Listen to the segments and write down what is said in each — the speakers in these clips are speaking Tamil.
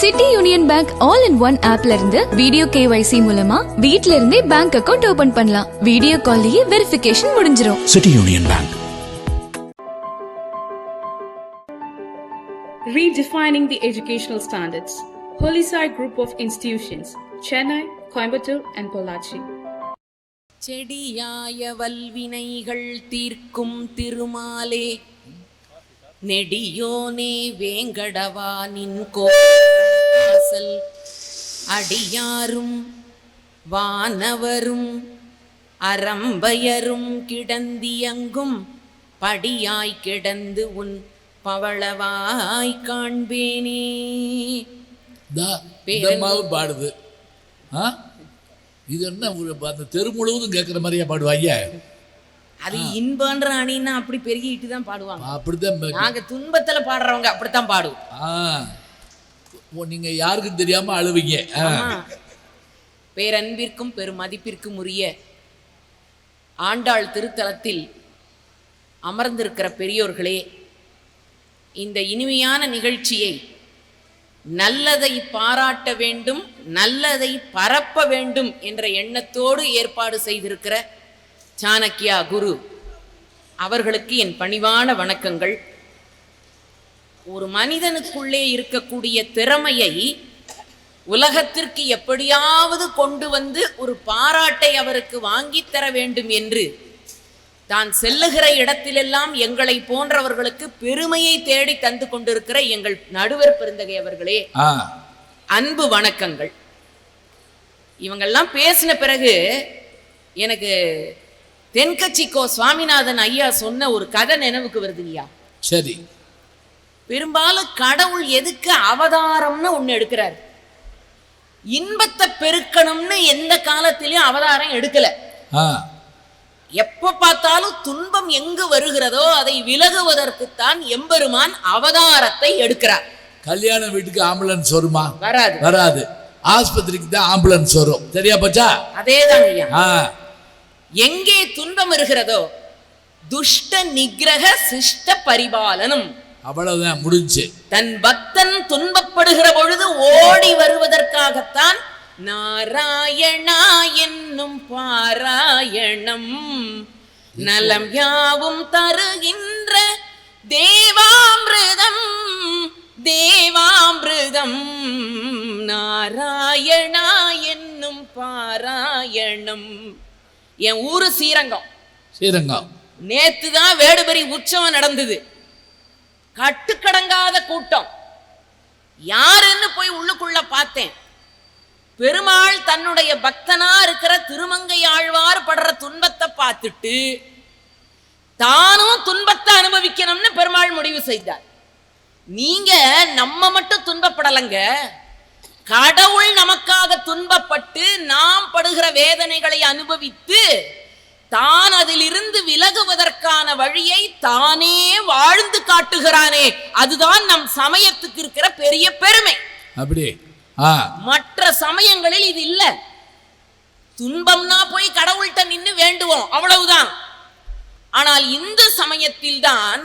City Union Bank all in one ஆப்ல இருந்து வீடியோ கேவைசி மூலமா வீட்ல இருந்தே பேங்க் அக்கவுண்ட் ஓபன் பண்ணலாம் வீடியோ கால்லயே வெரிஃபிகேஷன் முடிஞ்சிரும் City Union Bank. Redefining the educational standards. Holiside Group of Institutions, Chennai, Coimbatore, and Pollachi. செடியாய வல்வினைகள் தீர்க்கும் திருமாலே நெடியோனே வேங்கடவா நின் கோசல்? அடியாரும் வானவரும் அறம்பயரும் கிடந்தியங்கும் படியாய் கிடந்து உன் பவளவாய் காண்பேனே. பாடுது. ஆ? இது என்ன அந்த தெரு முழுவதும் கேட்குற மாதிரியா பாடுவாங்க அது இன்பன்ற அணின்னா அப்படி பெருகிட்டு தான் பாடுவாங்க. அப்படித்தான் பே- நாங்க துன்பத்துல பாடுறவங்க அப்படித்தான் பாடுவோம். நீங்க யாருக்கும் தெரியாம அழுவீங்க. பேரன்பிற்கும் பெருமதிப்பிற்கும் உரிய ஆண்டாள் திருத்தலத்தில் அமர்ந்திருக்கிற பெரியோர்களே இந்த இனிமையான நிகழ்ச்சியை நல்லதை பாராட்ட வேண்டும் நல்லதை பரப்ப வேண்டும் என்ற எண்ணத்தோடு ஏற்பாடு செய்திருக்கிற சாணக்கியா குரு அவர்களுக்கு என் பணிவான வணக்கங்கள். ஒரு மனிதனுக்குள்ளே இருக்கக்கூடிய திறமையை உலகத்திற்கு எப்படியாவது கொண்டு வந்து ஒரு பாராட்டை அவருக்கு வாங்கித் தர வேண்டும் என்று தான் செல்லுகிற இடத்திலெல்லாம் எங்களை போன்றவர்களுக்கு பெருமையை தேடி தந்து கொண்டிருக்கிற எங்கள் நடுவர் பெருந்தகை அவர்களே அன்பு வணக்கங்கள். இவங்கெல்லாம் பேசின பிறகு எனக்கு தென்கட்சி கோ சுவாமிநாதன் ஐயா சொன்ன ஒரு கதை நினைவுக்கு வருதுங்கய்யா சரி. பெரும்பாலும் கடவுள் எதுக்கு அவதாரம்னு ஒண்ணு எடுக்கிறார். இன்பத்தை பெருக்கணும்னு எந்த காலத்திலயும் அவதாரம் எடுக்கல. எப்ப பார்த்தாலும் துன்பம் எங்கு வருகிறதோ அதை விலகுவதற்குத்தான் எம்பெருமான் அவதாரத்தை எடுக்கிறார். கல்யாண வீட்டுக்கு ஆம்புலன்ஸ் வருமா? வராது. வராது. ஆஸ்பத்திரிக்கு தான் ஆம்புலன்ஸ் வரும். சரியா போச்சா? அதேதான் ஐயா. எங்கே துன்பம் இருக்கிறதோ துஷ்ட நிகிரக சிஷ்ட பரிபாலனம். அவ்வளவுதான் முடிஞ்சு. தன் பக்தன் துன்பப்படுகிற பொழுது ஓடி வருவதற்காகத்தான் நாராயணா என்னும் பாராயணம். நலம் யாவும் தருகின்ற தேவாமிருதம் தேவாமிருதம். நாராயணா என்னும் பாராயணம். என் ஊரு ஸ்ரீரங்கம். ஸ்ரீரங்கம். நேத்து தான் வேடுபரி உற்சவம் நடந்தது. கட்டுக்கடங்காத கூட்டம். யாருன்னு போய் உள்ளுக்குள்ள பார்த்தேன். பெருமாள் தன்னுடைய பக்தனா இருக்கிற திருமங்கை ஆழ்வார் படுற துன்பத்தை பார்த்துட்டு தானும் துன்பத்தை அனுபவிக்கணும்னு பெருமாள் முடிவு செய்தார். நீங்க நம்ம மட்டும் துன்பப்படலைங்க. கடவுள் நமக்காக துன்பப்பட்டு நாம் படுகிற வேதனைகளை அனுபவித்து தான் அதிலிருந்து விலகுவதற்கான வழியை தானே வாழ்ந்து காட்டுகிறானே. அதுதான் நம் சமயத்துக்கு இருக்கிற பெரிய பெருமை. அப்படி மற்ற சமயங்களில் இது இல்ல. துன்பம்னா போய் கடவுள்கிட்ட நின்னு வேண்டுவோம். அவ்வளவுதான். ஆனால் இந்த சமயத்தில் தான்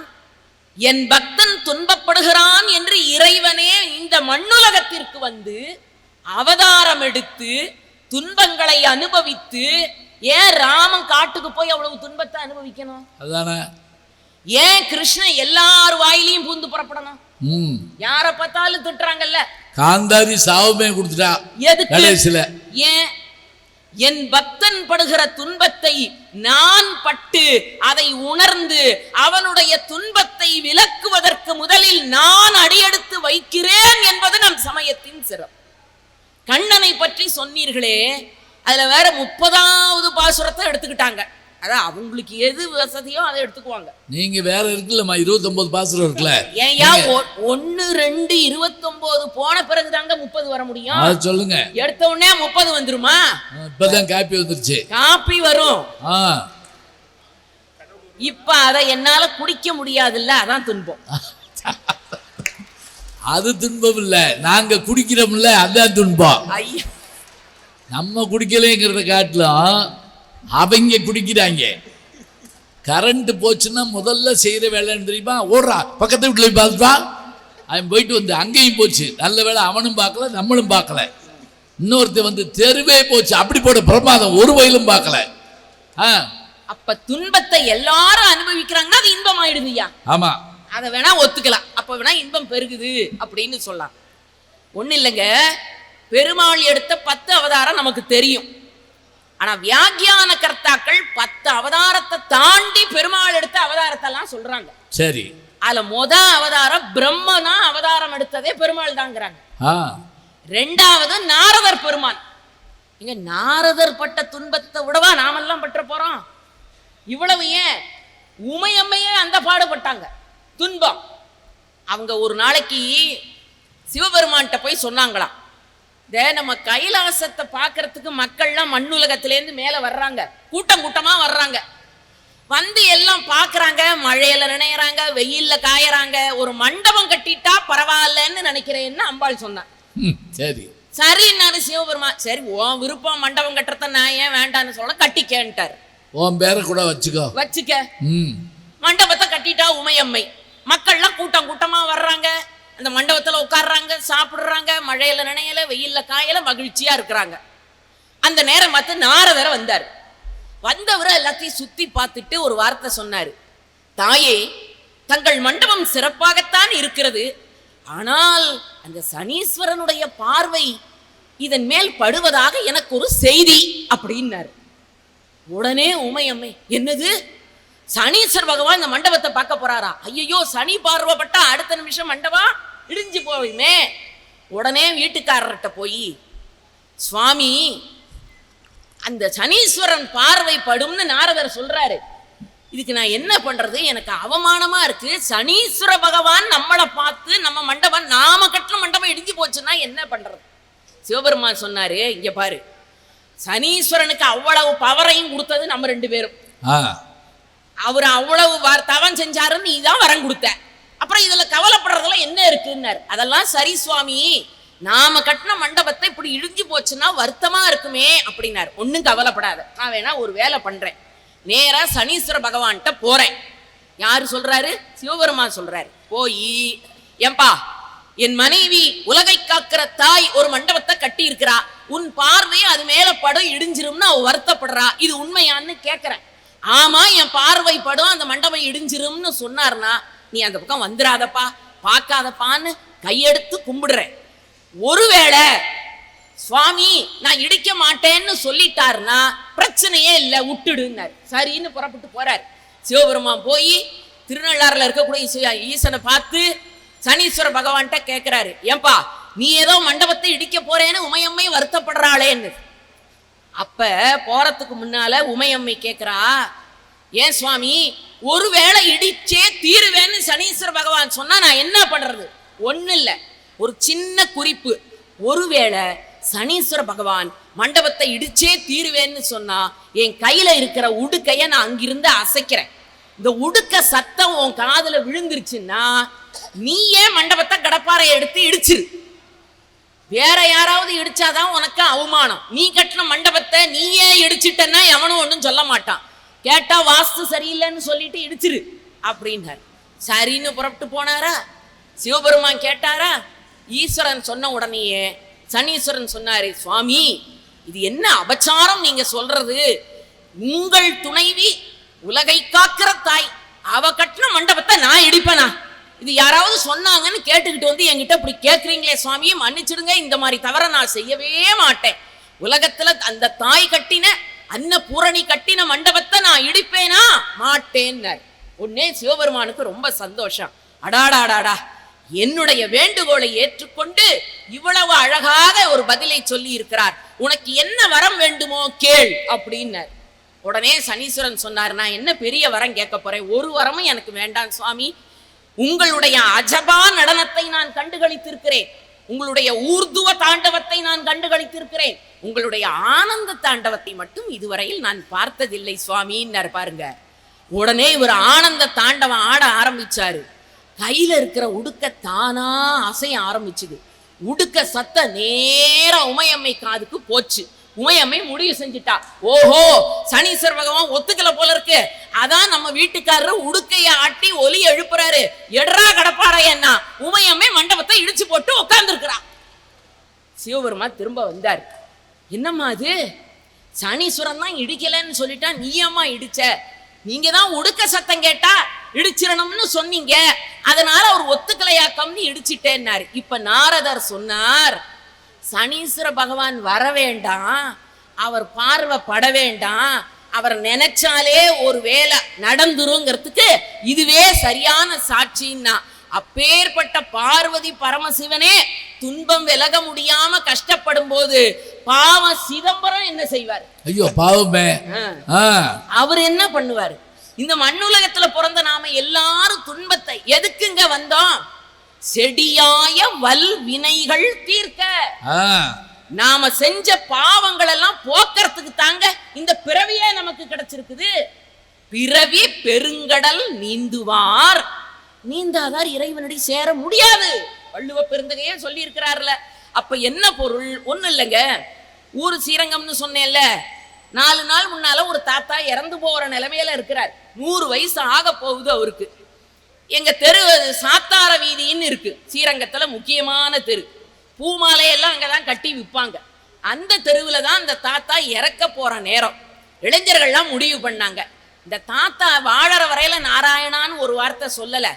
என் பக்தன் துன்பப்படுகிறான் என்று இறைவனே இந்த மண்ணுலகத்திற்கு வந்து அவதாரம் எடுத்து துன்பங்களை அனுபவித்து ஏன் ராமன் காட்டுக்கு போய் அவ்வளவு துன்பத்தை அனுபவிக்கணும்? அதானே. ஏன் கிருஷ்ணன் எல்லார் வாயிலையும் பூந்து புறப்படணும்? யார பார்த்தாலும் திட்டுறாங்கல்ல? காந்தாரி சாவுமே கொடுத்துட்டா கடைசியில. ஏன்? என் பக்தன் படுகிற துன்பத்தை நான் பட்டு அதை உணர்ந்து அவனுடைய துன்பத்தை விலக்குவதற்கு முதலில் நான் அடியெடுத்து வைக்கிறேன் என்பது நம் சமயத்தின் சிறப்பு. கண்ணனை பற்றி சொன்னீர்களே அதுல வேற முப்பதாவது பாசுரத்தை எடுத்துக்கிட்டாங்க. அதான் அவங்களுக்கு எது வசதியோ அதை எடுத்துக்குவாங்க. நீங்க வேற இருக்குல்லம்மா இருபத்தொன்பது பாசுரம் இருக்குல்ல. ஏன்யா ஒ- ஒண்ணு ரெண்டு இருபத்தொன்பது போன பிறகு தாங்க முப்பது வர முடியும்? அதை சொல்லுங்க. எடுத்த உடனே முப்பது வந்துருமா? இப்பதான் காப்பி வந்துருச்சு. காப்பி வரும். இப்ப அதை என்னால குடிக்க முடியாதுல்ல அதான் துன்பம். அது துன்பம் இல்ல. நாங்க குடிக்கிறோம்ல அதான் துன்பம். ஐயா. நம்ம குடிக்கலைங்கிறத காட்டிலும் அவங்க குடிக்கிறாங்க. கரண்ட் போச்சுன்னா முதல்ல செய்யற வேலைன்னு தெரியுமா? ஓடுறா. பக்கத்து வீட்டுல போய் பார்த்துப்பா. அவன் போயிட்டு வந்து அங்கேயும் போச்சு. நல்ல வேளை அவனும் பார்க்கல நம்மளும் பார்க்கல. இன்னொருத்தன் வந்து தெருவே போச்சு. அப்படி போட பிரமாதம். ஒரு வயலும் பார்க்கல. ஆ. அப்ப துன்பத்தை எல்லாரும் அனுபவிக்கிறாங்கன்னா அது இன்பம் ஆயிடுதுயா ஆமா. அதை வேணா ஒத்துக்கலாம். அப்ப வேணா இன்பம் பெருகுது அப்படின்னு சொல்லலாம். ஒண்ணு இல்லைங்க. பெருமாள் எடுத்த பத்து அவதாரம் நமக்கு தெரியும். ஆனா வியாக்கியான கர்த்தாக்கள் பத்து அவதாரத்தை தாண்டி பெருமாள் எடுத்த அவதாரத்தை எல்லாம் சொல்றாங்க. சரி. அதுல முத அவதாரம் பிரம்மனா அவதாரம் எடுத்ததே பெருமாள் தாங்கிறாங்க ரெண்டாவது நாரதர் பெருமான் இங்க நாரதர் பட்ட துன்பத்தை விடவா நாமெல்லாம் பற்ற போறோம்? இவ்வளவு ஏன்? உமையம்மையே அந்த பாடுபட்டாங்க. துன்பம். அவங்க ஒரு நாளைக்கு சிவபெருமான்கிட்ட போய் சொன்னாங்களாம். இதே நம்ம கைலாசத்தை பார்க்கறதுக்கு மக்கள்லாம் மண்ணுலகத்திலேருந்து மேலே வர்றாங்க. கூட்டம் கூட்டமா வர்றாங்க. வந்து எல்லாம் பார்க்கறாங்க மழையில நினைறாங்க வெயில்ல காயறாங்க. ஒரு மண்டபம் கட்டிட்டா பரவாயில்லன்னு நினைக்கிறேன்னு அம்பாள் சொன்னான். ம், சரி. சரின்னாரு சிவபெருமான் சரி உன் விருப்பம் மண்டபம் கட்டுறத நான் ஏன் வேண்டான்னு சொல்ல கட்டிக்கேன்ட்டார். உன் பேரை கூட வச்சுக்கோ. வச்சுக்க. மண்டபத்தை கட்டிட்டா உமையம்மை. மக்கள்லாம் கூட்டம் கூட்டமா வர்றாங்க. அந்த மண்டபத்தில் உட்கார்றாங்க சாப்பிட்றாங்க மழையில் நினையல வெயிலில் காயல மகிழ்ச்சியாக இருக்கிறாங்க. அந்த நேரம் பார்த்து நாரதரை வந்தார். வந்தவர் எல்லாத்தையும் சுற்றி பார்த்துட்டு ஒரு வார்த்தை சொன்னார். தாயே தங்கள் மண்டபம் சிறப்பாகத்தான் இருக்கிறது. ஆனால் அந்த சனீஸ்வரனுடைய பார்வை இதன் மேல் படுவதாக எனக்கு ஒரு செய்தி அப்படின்னார். உடனே உமையம்மை என்னது? சனீஸ்வர் பகவான் இந்த மண்டபத்தை பார்க்க போறாரா? ஐயோ சனி பார்வைப்பட்டா அடுத்த நிமிஷம் மண்டபம்? இடிஞ்சு போயுமே. உடனே வீட்டுக்காரர்கிட்ட போய் சுவாமி அந்த சனீஸ்வரன் பார்வை படும்னு நாரதர் சொல்றாரு. இதுக்கு நான் என்ன பண்றது? எனக்கு அவமானமா இருக்கு. சனீஸ்வர பகவான் நம்மளை பார்த்து நம்ம மண்டபம் நாம கட்டின மண்டபம் இடிஞ்சு போச்சுன்னா என்ன பண்றது? சிவபெருமான் சொன்னாரு இங்க பாரு. சனீஸ்வரனுக்கு அவ்வளவு பவரையும் கொடுத்தது நம்ம ரெண்டு பேரும். அவர் அவ்வளவு தவம் செஞ்சாருன்னு நீ தான் வரம் கொடுத்த. அப்புறம் இதில் கவலைப்படுறதெல்லாம் என்ன இருக்குன்னாரு. அதெல்லாம் சரி சுவாமி நாம கட்டின மண்டபத்தை இப்படி இடிஞ்சு போச்சுன்னா வருத்தமா இருக்குமே அப்படின்னாரு. ஒன்றும் கவலைப்படாத. நான் வேணா ஒரு வேலை பண்றேன். நேராக சனீஸ்வர பகவான்கிட்ட போறேன். யார் சொல்றாரு? சிவபெருமான் சொல்றாரு. போய் ஏம்பா என் மனைவி உலகை காக்கிற தாய் ஒரு மண்டபத்தை கட்டி இருக்கிறா உன் பார்வை அது மேல படம் இடிஞ்சிரும்னு அவ வருத்தப்படுறா. இது உண்மையான்னு கேக்குறேன். ஆமா என் பார்வை படும் அந்த மண்டபம் இடிஞ்சிரும்னு சொன்னார்னா நீ அந்த பக்கம் வந்துடாதப்பா பார்க்காதப்பான்னு கையெடுத்து கும்பிடுறேன். ஒருவேளை சுவாமி நான் இடிக்க மாட்டேன்னு சொல்லிட்டாருன்னா பிரச்சனையே இல்லை விட்டுடுன்னார். சரின்னு புறப்பட்டு போறார். சிவபெருமான் போய் திருநள்ளாறுல இருக்கக்கூடிய ஈசனை பார்த்து சனீஸ்வர பகவான்கிட்ட கேட்கிறாரு ஏன்பா நீ ஏதோ மண்டபத்தை இடிக்க போறேன்னு உமையம்மை வருத்தப்படுறாளேன்னு. அப்ப போறதுக்கு முன்னால உமையம்மை கேட்கிறா ஏன் சுவாமி ஒருவேளை இடிச்சே தீருவேன்னு சனீஸ்வர பகவான் சொன்னா நான் என்ன பண்றது? ஒண்ணு இல்ல ஒரு சின்ன குறிப்பு. ஒருவேளை சனீஸ்வர பகவான் மண்டபத்தை இடிச்சே தீருவேன்னு சொன்னா என் கையில இருக்கிற உடுக்கைய நான் அங்கிருந்து அசைக்கிறேன். இந்த உடுக்க சத்தம் உன் காதுல விழுந்துருச்சுன்னா நீ ஏன் மண்டபத்தை கடப்பாறை எடுத்து இடிச்சிரு? வேற யாராவது இடிச்சாதான் உனக்கு அவமானம். நீ கட்டின மண்டபத்தை நீயே இடிச்சிட்டன்னா எவனும் ஒன்றும் சொல்ல மாட்டான். கேட்டா வாஸ்து சரியில்லைன்னு சொல்லிட்டு இடிச்சிரு அப்படின்னார் சரின்னு புறப்பட்டு போனாரா? சிவபெருமான் கேட்டாரா? ஈஸ்வரன் சொன்ன உடனேயே சனீஸ்வரன் சொன்னாரே சுவாமி இது என்ன அபச்சாரம் நீங்க சொல்றது? உங்கள் துணைவி உலகை காக்கிற தாய். அவ கட்டின மண்டபத்தை நான் இடிப்பேனா? இது யாராவது சொன்னாங்கன்னு கேட்டுக்கிட்டு வந்து என்கிட்ட இப்படி கேட்குறீங்களே சுவாமியை மன்னிச்சிடுங்க இந்த மாதிரி தவற நான் செய்யவே மாட்டேன். உலகத்துல அந்த தாய் கட்டின அன்னபூரணி கட்டின மண்டபத்தை நான் இடிப்பேனா? மாட்டேன்னார் உடனே சிவபெருமானுக்கு ரொம்ப சந்தோஷம். அடாடாடாடா என்னுடைய வேண்டுகோளை ஏற்றுக்கொண்டு இவ்வளவு அழகாக ஒரு பதிலை சொல்லி இருக்கிறார் உனக்கு என்ன வரம் வேண்டுமோ கேள் அப்படின்னார். உடனே சனீஸ்வரன் சொன்னார் நான் என்ன பெரிய வரம் கேட்க போறேன்? ஒரு வரமும் எனக்கு வேண்டாம் சுவாமி. உங்களுடைய அஜபா நடனத்தை நான் கண்டுகளித்திருக்கிறேன். உங்களுடைய ஊர்துவ தாண்டவத்தை நான் கண்டுகளித்திருக்கிறேன். உங்களுடைய ஆனந்த தாண்டவத்தை மட்டும் இதுவரையில் நான் பார்த்ததில்லை சுவாமின்னார் பாருங்க. உடனே இவர் ஆனந்த தாண்டவம் ஆட ஆரம்பிச்சாரு. கையில இருக்கிற உடுக்க தானா அசைய ஆரம்பிச்சுது. உடுக்க சத்த நேர உமையம்மை காதுக்கு போச்சு. உமையம்மை முடிவு செஞ்சுட்டா. ஓஹோ சனீஸ்வர பகவான் ஒத்துக்கல போல இருக்கு. அதான் நம்ம வீட்டுக்காரர் உடுக்கைய ஆட்டி ஒலி எழுப்புறாரு. எடரா கடப்பாடா என்ன உமையம்மை மண்டபத்தை இடிச்சு போட்டு உட்கார்ந்துருக்கிறான் சிவபெருமா திரும்ப வந்தார். என்னம்மா அது? சனீஸ்வரன் தான் இடிக்கலைன்னு சொல்லிட்டா நீயம்மா இடிச்ச? நீங்க தான் உடுக்க சத்தம் கேட்டா இடிச்சிடணும்னு சொன்னீங்க. அதனால அவர் ஒத்துக்கலையாக்கம்னு இடிச்சிட்டேன்னாரு. இப்ப நாரதர் சொன்னார் சனீஸ்வர பகவான் வர வேண்டாம் அவர் பார்வை பட வேண்டாம் அவர் நினைச்சாலே ஒரு வேலை நடந்துருங்கிறதுக்கு இதுவே சரியான சாட்சின்னா. அப்பேற்பட்ட பார்வதி பரமசிவனே துன்பம் விலக முடியாம கஷ்டப்படும் போது பாவம் சிதம்பரம் என்ன செய்வார்? ஐயோ பாவமே. அவர் என்ன பண்ணுவார்? இந்த மண்ணுலகத்துல பிறந்த நாம எல்லாரும் துன்பத்தை எதுக்குங்க வந்தோம்? செடியாய வல் வினைகள் தீர்க்க. நாம செஞ்ச பாவங்கள் எல்லாம் போக்குறதுக்கு தாங்க இந்த பிறவியே நமக்கு கிடைச்சிருக்குது. பிறவி பெருங்கடல் நீந்துவார். நீந்தாதார் இறைவனடி சேர முடியாது. வள்ளுவ பெருந்தகையே சொல்லி இருக்கிறார்ல அப்ப என்ன பொருள்? ஒண்ணு இல்லைங்க. ஊர் ஸ்ரீரங்கம்னு சொன்னேன்ல. நாலு நாள் முன்னால ஒரு தாத்தா இறந்து போற நிலைமையில இருக்கிறார். நூறு வயசு ஆக போகுது அவருக்கு. எங்க தெரு சாத்தார வீதின்னு இருக்கு. ஸ்ரீரங்கத்துல முக்கியமான தெரு. பூமாலையெல்லாம் அங்கதான் கட்டி விற்பாங்க அந்த தெருவில் தான் அந்த தாத்தா இறக்க போற நேரம். இளைஞர்கள்லாம் முடிவு பண்ணாங்க. இந்த தாத்தா வாழற வரையில நாராயணான்னு ஒரு வார்த்தை சொல்லல.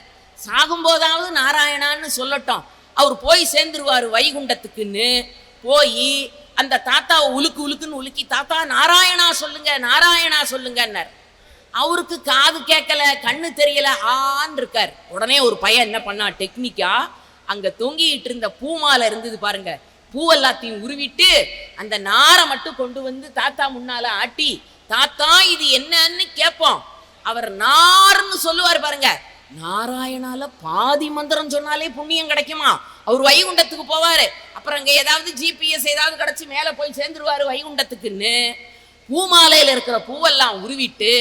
சாகும்போதாவது நாராயணான்னு சொல்லட்டும். அவர் போய் சேர்ந்துருவார் வைகுண்டத்துக்குன்னு. போய் அந்த தாத்தாவை உலுக்கு உலுக்குன்னு உலுக்கி தாத்தா நாராயணா சொல்லுங்க நாராயணா சொல்லுங்கன்னார். அவருக்கு காது கேட்கல கண்ணு தெரியல ஆன்னு இருக்கார். உடனே ஒரு பையன் என்ன பண்ணா டெக்னிக்கா அங்க தொங்கிட்டு இருந்த பூமாலை இருந்தது பாருங்க. பூ எல்லாத்தையும் உருவிட்டு அந்த நாரை மட்டும் கொண்டு வந்து தாத்தா முன்னால ஆட்டி தாத்தா இது என்னன்னு கேட்போம். அவர் நார்னு சொல்லுவார் பாருங்க. நாராயணால பாதி மந்திரம் சொன்னாலே புண்ணியம் கிடைக்குமா? அவர் வைகுண்டத்துக்கு போவாரு. அப்புறம் அங்க ஏதாவது ஜிபிஎஸ் ஏதாவது கிடைச்சி மேல போய் சேர்ந்துருவாரு வைகுண்டத்துக்குன்னு. பூமாலையில இருக்கிற பூவெல்லாம் உருவிட்டு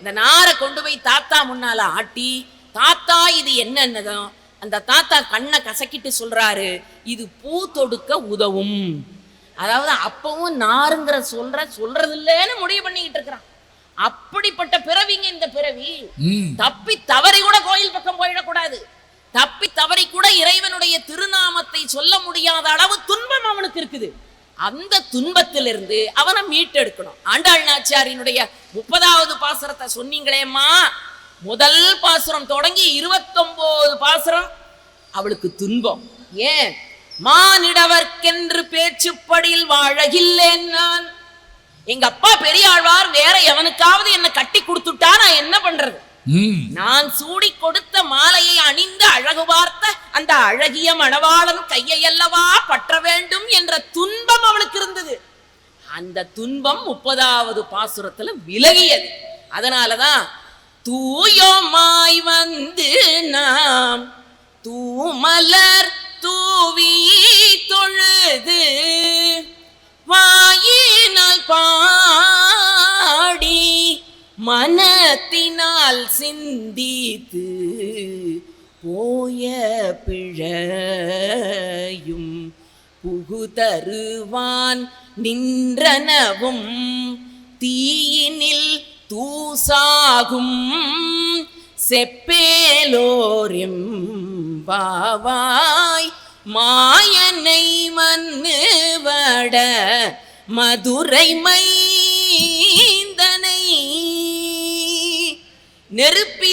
இந்த நாரை கொண்டு போய் தாத்தா முன்னால ஆட்டி தாத்தா இது என்னன்னதும் அந்த தாத்தா கண்ணை கசக்கிட்டு சொல்றாரு இது பூ தொடுக்க உதவும். அதாவது அப்பவும் நாருங்கிற சொல்ற சொல்றது இல்லைன்னு முடிவு பண்ணிக்கிட்டு இருக்கிறான். அப்படிப்பட்ட பிறவிங்க இந்த பிறவி. தப்பி தவறி கூட கோயில் பக்கம் போயிடக்கூடாது. தப்பி தவறி கூட இறைவனுடைய திருநாமத்தை சொல்ல முடியாத அளவு துன்பம் அவனுக்கு இருக்குது. அந்த துன்பத்திலிருந்து அவனை மீட்டெடுக்கணும். ஆண்டாள் நாச்சியாரினுடைய முப்பதாவது பாசுரத்தை சொன்னீங்களேம்மா. முதல் பாசுரம் தொடங்கி இருபத்தொன்பது பாசுரம் அவளுக்கு துன்பம். ஏன்? மானிடவர்க்கென்று பேச்சுப்படியில் வாழகில்லேன் நான். எங்க அப்பா பெரியாழ்வார் வேற எவனுக்காவது என்ன கட்டி கொடுத்துட்டா நான் என்ன பண்றது? நான் சூடி கொடுத்த மாலையை அணிந்து அழகு பார்த்த அந்த அழகிய மணவாளன் கையையல்லவா பற்ற வேண்டும் என்ற துன்பம் அவளுக்கு இருந்தது. அந்த துன்பம் முப்பதாவது பாசுரத்துல விலகியது. அதனாலதான் தூயோமாய் வந்து நாம் தூமலர் தூவி தொழுது வாயினால் பாடி மனத்தினால் சிந்தித்து போய பிழையும் புகுதருவான் நின்றனவும் தீயினில் தூசாகும் செப்பேலோரிம் பாவாய் மாயனை மன்னுவட மதுரை மைந்தனை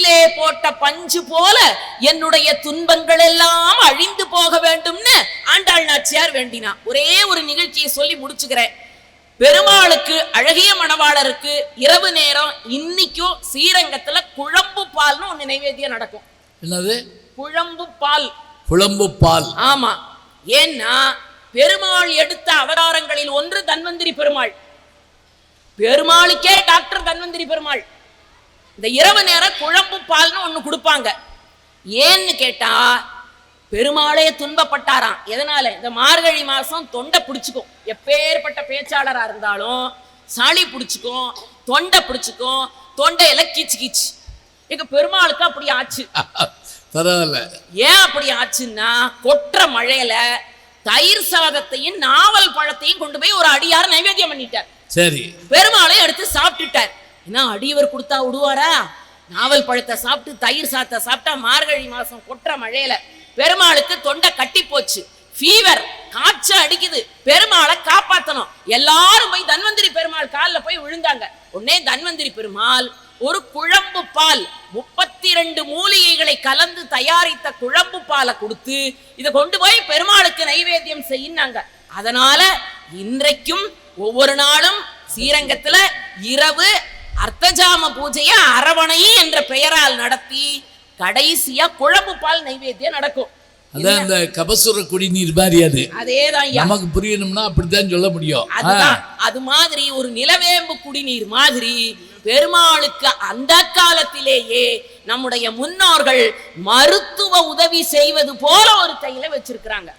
நெருப்பிலே போட்ட பஞ்சு போல என்னுடைய துன்பங்கள் எல்லாம் அழிந்து போக வேண்டும்னு ஆண்டாள் நாச்சியார் வேண்டினா. ஒரே ஒரு நிகழ்ச்சியை சொல்லி முடிச்சுக்கிறேன். பெருமாளுக்கு அழகிய மணவாளருக்கு இரவு நேரம் இன்னைக்கும் ஸ்ரீரங்கத்துல குழம்பு பால்னு ஒண்ணு நைவேத்தியம் நடக்கும். என்னது? குழம்பு பால். குழம்பு பால். ஆமா. ஏன்னா பெருமாள் எடுத்த அவதாரங்களில் ஒன்று தன்வந்திரி பெருமாள். பெருமாளுக்கே டாக்டர் தன்வந்திரி பெருமாள். இந்த இரவு நேரம் குழம்பு பால்னு ஒண்ணு கொடுப்பாங்க. ஏன்னு கேட்டா பெருமாளே துன்பப்பட்டாராம். எதனால? இந்த மார்கழி மாசம் தொண்டை பிடிச்சுக்கும். எப்பேற்பட்ட பேச்சாளரா இருந்தாலும் சளி பிடிச்சுக்கும் தொண்டை பிடிச்சுக்கும் தொண்டையில கீச்சு கீச்சு. எங்க பெருமாளுக்கு அப்படி ஆச்சு. பரவாயில்ல. ஏன் அப்படி ஆச்சுன்னா கொற்ற மழையில தயிர் சாதத்தையும் நாவல் பழத்தையும் கொண்டு போய் ஒரு அடியார் நைவேத்தியம் பண்ணிட்டார். சரி. பெருமாளை எடுத்து சாப்பிட்டுட்டார். என்ன அடியவர் கொடுத்தா விடுவாரா? நாவல் பழத்தை சாப்பிட்டு தயிர் சாத்தை சாப்பிட்டா மார்கழி மாசம் கொட்டுற மழையில பெருமாளுக்கு தொண்டை கட்டி போச்சு. ஃபீவர் காய்ச்ச அடிக்குது. பெருமாளை காப்பாத்தணும். எல்லாரும் போய் தன்வந்திரி பெருமாள் காலில் போய் விழுந்தாங்க. உடனே தன்வந்திரி பெருமாள் ஒரு குழம்பு பால் முப்பத்தி ரெண்டு மூலிகைகளை கலந்து தயாரித்த குழம்பு பாலை கொடுத்து இதை கொண்டு போய் பெருமாளுக்கு நைவேத்தியம் செய்யினாங்க அதனால இன்றைக்கும் ஒவ்வொரு நாளும் ஸ்ரீரங்கத்துல இரவு அர்த்தஜாம பூஜைய அரவணை என்ற பெயரால் நடத்தி கடைசியா குழம்பு பால் நைவேத்தியம் நடக்கும். அதான் அந்த கபசுர குடிநீர் மாதிரி அது. அதேதான். நமக்கு புரியணும்னா அப்படித்தான் சொல்ல முடியும். அதுதான். அது மாதிரி ஒரு நிலவேம்பு குடிநீர் மாதிரி பெருமாளுக்கு அந்த காலத்திலேயே நம்முடைய முன்னோர்கள் மருத்துவ உதவி செய்வது போல ஒரு கையில வச்சிருக்கிறாங்க.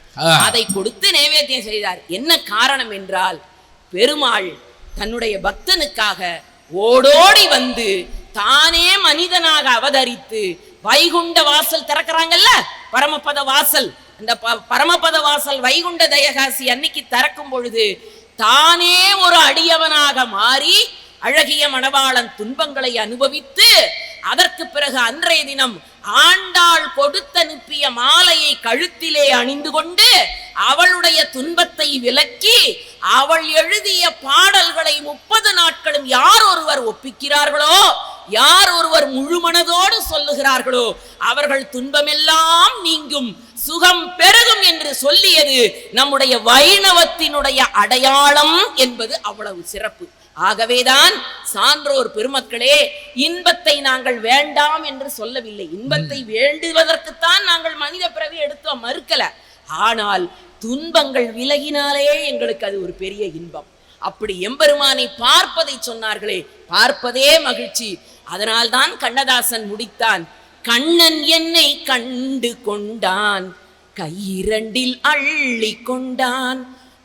அதை கொடுத்து நைவேத்தியம் செய்தார். என்ன காரணம் என்றால் பெருமாள் தன்னுடைய பக்தனுக்காக ஓடோடி வந்து தானே மனிதனாக அவதரித்து வைகுண்ட வாசல் திறக்கிறாங்கல்ல? பரமபத வாசல். அந்த ப- பரமபத வாசல் வைகுண்ட தயகாசி அன்னைக்கு திறக்கும் பொழுது தானே ஒரு அடியவனாக மாறி அழகிய மணவாளன் துன்பங்களை அனுபவித்து அதற்கு பிறகு அன்றைய தினம் ஆண்டாள் கொடுத்தனுப்பிய மாலையை கழுத்திலே அணிந்து கொண்டு அவளுடைய துன்பத்தை விலக்கி அவள் எழுதிய பாடல்களை முப்பது நாட்களும் யார் ஒருவர் ஒப்பிக்கிறார்களோ யார் ஒருவர் முழுமனதோடு சொல்லுகிறார்களோ அவர்கள் துன்பமெல்லாம் நீங்கும் சுகம் பெருகும் என்று சொல்லியது நம்முடைய வைணவத்தினுடைய அடையாளம் என்பது அவ்வளவு சிறப்பு. ஆகவேதான் சான்றோர் பெருமக்களே இன்பத்தை நாங்கள் வேண்டாம் என்று சொல்லவில்லை. இன்பத்தை வேண்டுவதற்குத்தான் நாங்கள் மனித பிறவி எடுத்தோம் மறுக்கல. ஆனால் துன்பங்கள் விலகினாலே எங்களுக்கு அது ஒரு பெரிய இன்பம். அப்படி எம்பெருமானை பார்ப்பதை சொன்னார்களே பார்ப்பதே மகிழ்ச்சி. அதனால்தான் கண்ணதாசன் முடித்தான். கண்ணன் என்னை கண்டு கொண்டான் கையிரண்டில் அள்ளி கொண்டான்.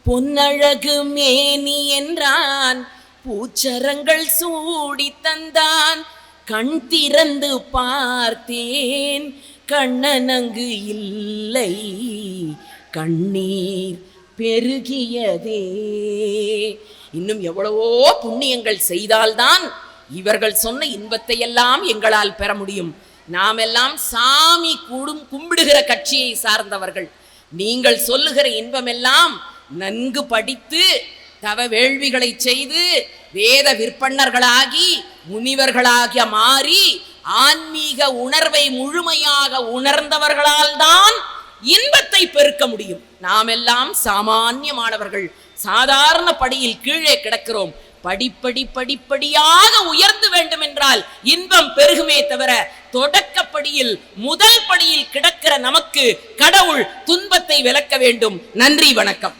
பொன்னழகு மேனி என்றான் பூச்சரங்கள் சூடி தந்தான். கண் திறந்து பார்த்தேன். கண்ணனங்கு இல்லை. கண்ணீர் பெருகியதே. இன்னும் எவ்வளவோ புண்ணியங்கள் செய்தால்தான் இவர்கள் சொன்ன இன்பத்தை எல்லாம் எங்களால் பெற முடியும். நாம் எல்லாம் சாமி கூடும் கும்பிடுகிற கட்சியை சார்ந்தவர்கள். நீங்கள் சொல்லுகிற இன்பமெல்லாம் நன்கு படித்து தவ வேள்விகளை செய்து வேத விற்பன்னர்களாகி முனிவர்களாக மாறி ஆன்மீக உணர்வை முழுமையாக உணர்ந்தவர்களால் தான் இன்பத்தை பெருக்க முடியும். நாம் எல்லாம் சாமானியமானவர்கள். சாதாரண படியில் கீழே கிடக்கிறோம். படிப்படி படிப்படியாக உயர்ந்து வேண்டும் என்றால் இன்பம் பெருகுமே தவிர தொடக்கப்படியில் முதல் படியில் கிடக்கிற நமக்கு கடவுள் துன்பத்தை விலக்க வேண்டும். நன்றி வணக்கம்.